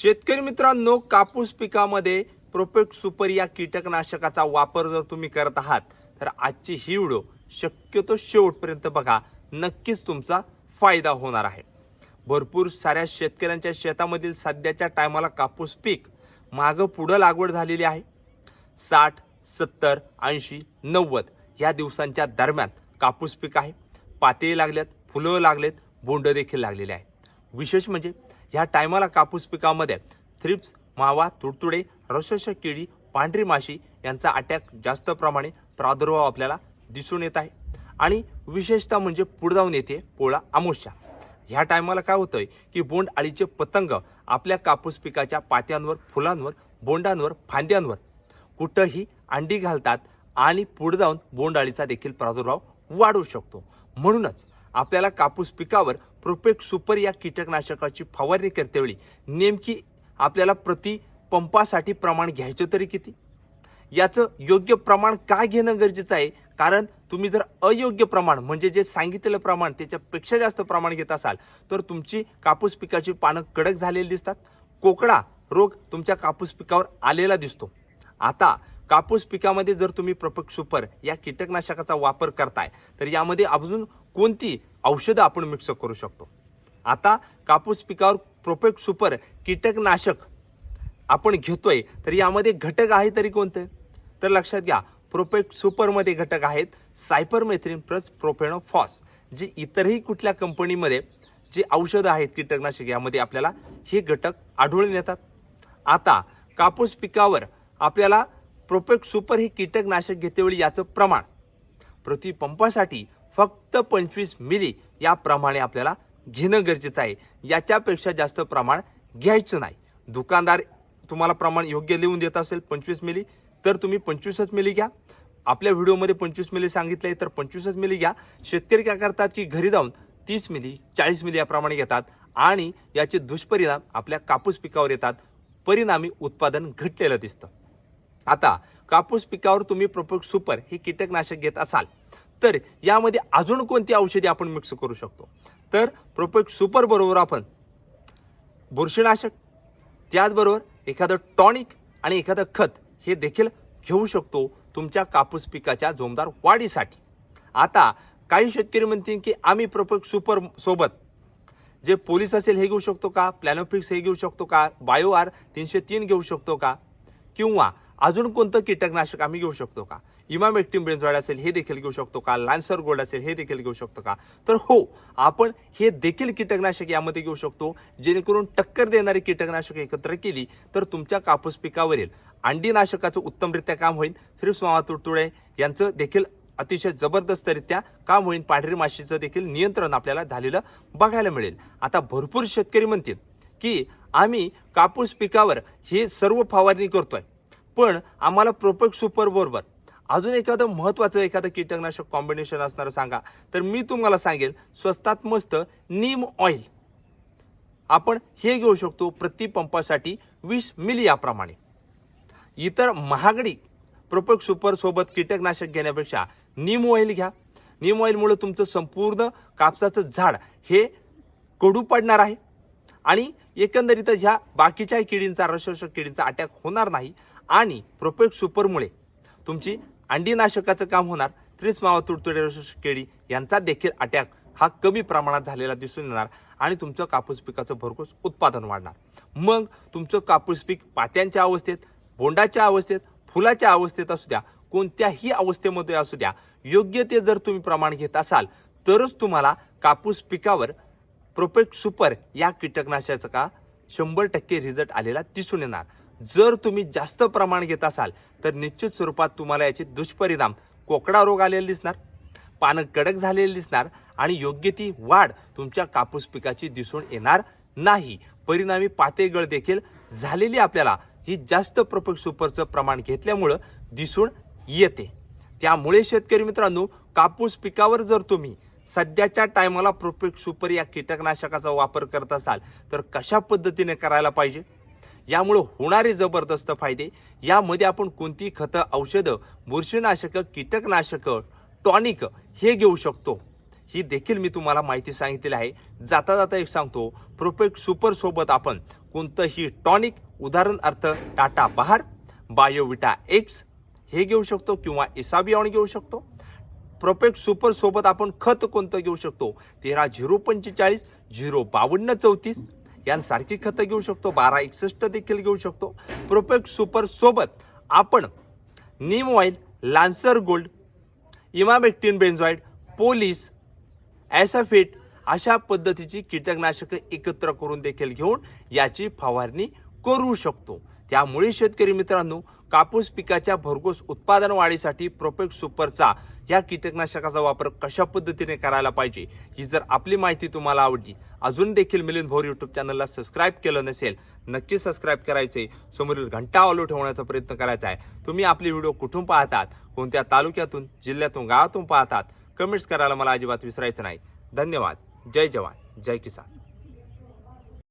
शेतकरी मित्रांनो कापूस पिकामध्ये प्रोपेक्ट सुपर या कीटकनाशकाचा वापर जर तुम्ही करत आहात तर आजची ही व्हिडिओ शक्यतो शेवटपर्यंत बघा. नक्कीच तुमचा फायदा होणार आहे. भरपूर साऱ्या शेतकऱ्यांच्या शेतामधील सध्याच्या टायमाला कापूस पीक मागं पुढं लागवड झालेली आहे. साठ सत्तर ऐंशी नव्वद या दिवसांच्या दरम्यान कापूस पीक आहे. पाते लागल्यात फुलं लागलेत बोंड देखील लागलेले आहे. विशेष म्हणजे ह्या टायमाला कापूस पिकामध्ये थ्रिप्स मावा तुडतुडे रसश किडी पांढरी माशी यांचा अटॅक जास्त प्रमाणे प्रादुर्भाव आपल्याला दिसून येत आहे. आणि विशेषतः म्हणजे पुढे जाऊन येते पोळा आमोशा ह्या टायमाला काय होतंय की बोंड अळीचे पतंग आपल्या कापूस पिकाच्या पात्यांवर फुलांवर बोंडांवर फांद्यांवर कुठंही अंडी घालतात आणि पुढे जाऊन बोंडाळीचा देखील प्रादुर्भाव वाढू शकतो. म्हणूनच आपल्याला कापूस पिकावर प्रोपेक सुपर या कीटकनाशकाची फवारणी करतेवेळी नेमकी आपल्याला प्रति पंपासाठी प्रमाण घ्यायचं तरी किती? याचं योग्य प्रमाण का घेणं गरजेचं आहे? कारण तुम्ही जर अयोग्य प्रमाण म्हणजे जे सांगितलेलं प्रमाण त्याच्यापेक्षा जास्त प्रमाण घेत असाल तर तुमची कापूस पिकाची पानं कडक झालेली दिसतात. कोकडा रोग तुमच्या कापूस पिकावर आलेला दिसतो. आता कापूस पिकामध्ये जर तुम्ही प्रपक सुपर या कीटकनाशकाचा वापर करताय तर यामध्ये अजून कोणती औषधं आपण मिक्स करू शकतो? आता कापूस पिकावर प्रोपेक्ट सुपर कीटकनाशक आपण घेतोय तर यामध्ये घटक आहे तरी कोणते? तर लक्षात घ्या प्रोपेक्ट सुपरमध्ये घटक आहेत सायपरमेथ्रिन प्लस प्रोफेनोफॉस जे इतरही कुठल्या कंपनीमध्ये जे औषधं आहेत कीटकनाशक यामध्ये आपल्याला हे घटक आढळून येतात. आता कापूस पिकावर आपल्याला प्रोपेक्ट सुपर हे कीटकनाशक घेतेवेळी याचं प्रमाण प्रति पंपासाठी फक्त पंचवीस मिली याप्रमाणे आपल्याला घेणं गरजेचं आहे. याच्यापेक्षा जास्त प्रमाण घ्यायचं नाही. दुकानदार तुम्हाला प्रमाण योग्य लिहून देत असेल पंचवीस मिली तर तुम्ही पंचवीसच मिली घ्या. आपल्या व्हिडिओमध्ये पंचवीस मिली सांगितले तर पंचवीसच मिली घ्या. शेतकरी काय करतात की घरी जाऊन तीस मिली चाळीस मिली याप्रमाणे घेतात आणि याचे दुष्परिणाम आपल्या कापूस पिकावर येतात. परिणामी उत्पादन घटलेलं दिसतं. आता कापूस पिकावर तुम्ही प्रोपोक सुपर हे कीटकनाशक घेत असाल तर यामध्ये अजून कोणती औषधी आपण मिक्स करू शकतो? तर प्रोपेक सुपर बरोबर आपण बुरशीनाशक त्याचबरोबर एखादं टॉनिक आणि एखादं खत हे देखील घेऊ शकतो तुमच्या कापूस पिकाच्या जोमदार वाढीसाठी. आता काही शेतकरी म्हणतील की आम्ही प्रोपेक सुपर सोबत जे पोलीस असेल हे घेऊ शकतो का? प्लॅनोफिक्स हे घेऊ शकतो का? बायो आर तीनशे तीन घेऊ शकतो का? किंवा अजून कोणतं कीटकनाशक आम्ही घेऊ शकतो का? इमामेक्टिम बेंजॉइड असेल हे देखील घेऊ शकतो का? लान्सर गोल्ड असेल हे देखील घेऊ शकतो का? तर हो आपण हे देखील कीटकनाशक यामध्ये घेऊ शकतो जेणेकरून टक्कर देणारी कीटकनाशक एकत्र केली तर तुमच्या कापूस पिकावरील अंडीनाशकाचं उत्तमरित्या काम होईल. थ्रिप्स मावा तुडतुडे यांचं देखील अतिशय जबरदस्तरित्या काम होईल. पांढरी माशीचं देखील नियंत्रण आपल्याला झालेलं बघायला मिळेल. आता भरपूर शेतकरी म्हणतील की आम्ही कापूस पिकावर हे सर्व फवारणी करतोय. पण आम्हाला प्रोपेक्ट सुपर बरोबर. अजून एखादं महत्वाचं एखादं कीटकनाशक कॉम्बिनेशन असणारं सांगा. तर मी तुम्हाला सांगेल स्वस्तात मस्त नीम ऑइल आपण हे घेऊ शकतो प्रति पंपासाठी वीस मिली याप्रमाणे. इतर महागडी प्रोपेक्ट सुपरसोबत कीटकनाशक घेण्यापेक्षा नीम ऑइल घ्या. नीम ऑइलमुळे तुमचं संपूर्ण कापसाचं झाड हे कडू पडणार आहे. आणि एकंदरीतच ह्या बाकीच्या किडींचा रसशोषक किडींचा अटॅक होणार नाही. आणि प्रोपेक्ट सुपरमुळे तुमची अंडीनाशकाचं काम होणार. त्रिस मावा तुडतुडे केळी यांचा देखील अटॅक हा कमी प्रमाणात झालेला दिसून येणार आणि तुमचं कापूस पिकाचं भरघोस उत्पादन वाढणार. मग तुमचं कापूस पीक पात्यांच्या अवस्थेत बोंडाच्या अवस्थेत फुलाच्या अवस्थेत असू द्या कोणत्याही अवस्थेमध्ये असू द्या योग्य ते जर तुम्ही प्रमाण घेत असाल तरच तुम्हाला कापूस पिकावर प्रोपेक्ट सुपर या कीटकनाशकाचा शंभर टक्के रिझल्ट आलेला दिसून येणार. जर तुम्ही जास्त प्रमाण घेत असाल तर निश्चित स्वरूपात तुम्हाला याचे दुष्परिणाम कोकडा रोग आलेला दिसणार पानं कडक झालेली दिसणार आणि योग्य ती वाढ तुमच्या कापूस पिकाची दिसून येणार नाही. परिणामी पातेगळ देखील झालेली आपल्याला ही जास्त प्रपक सुपरचं प्रमाण घेतल्यामुळं दिसून येते. त्यामुळे शेतकरी मित्रांनो कापूस पिकावर जर तुम्ही सध्याच्या टायमाला प्रोफेक्ट सुपर या कीटकनाशकाचा वापर करत असाल तर कशा पद्धतीने करायला पाहिजे? यामुळे होणारे जबरदस्त फायदे. यामध्ये आपण कोणती खतं औषधं बुरशीनाशकं कीटकनाशकं टॉनिक हे घेऊ शकतो. ही देखील मी तुम्हाला माहिती सांगितलेली आहे. जाता जाता एक सांगतो प्रोफेक्ट सुपर सोबत आपण कोणतंही टॉनिक उदाहरण अर्थ टाटा बहार बायोविटा एक्स हे घेऊ शकतो किंवा इसाबियॉन घेऊ शकतो. प्रोपेक्ट सुपर सोबत आपण खत कोणतं घेऊ शकतो? तेरा झिरो पंचेचाळीस झिरो बावन्न चौतीस यांसारखी खतं घेऊ शकतो बारा एकसष्ट देखील घेऊ शकतो. प्रोपेक्ट सुपर सोबत आपण neem oil Lancer gold emamectin benzoate police ॲसाफिट अशा पद्धतीची कीटकनाशकं एकत्र करून देखील घेऊन याची फवारणी करू शकतो. त्यामुळे शेतकरी मित्रांनो कापूस पिकाच्या भरघोस उत्पादन वाढीसाठी प्रोपेक सुपरचा या कीटकनाशकाचा वापर कशा पद्धतीने करायला पाहिजे ही जर आपली माहिती तुम्हाला आवडली अजून देखील मिलिंद भोर युट्यूब चॅनलला सबस्क्राईब केलं नसेल नक्की सबस्क्राईब करायचे. समोरील घंटा ऑलो ठेवण्याचा प्रयत्न करायचा आहे. तुम्ही आपले व्हिडिओ कुठून पाहतात कोणत्या तालुक्यातून जिल्ह्यातून गावातून पाहतात कमेंट्स करायला मला अजिबात विसरायचं नाही. धन्यवाद. जय जवान. जय किसान.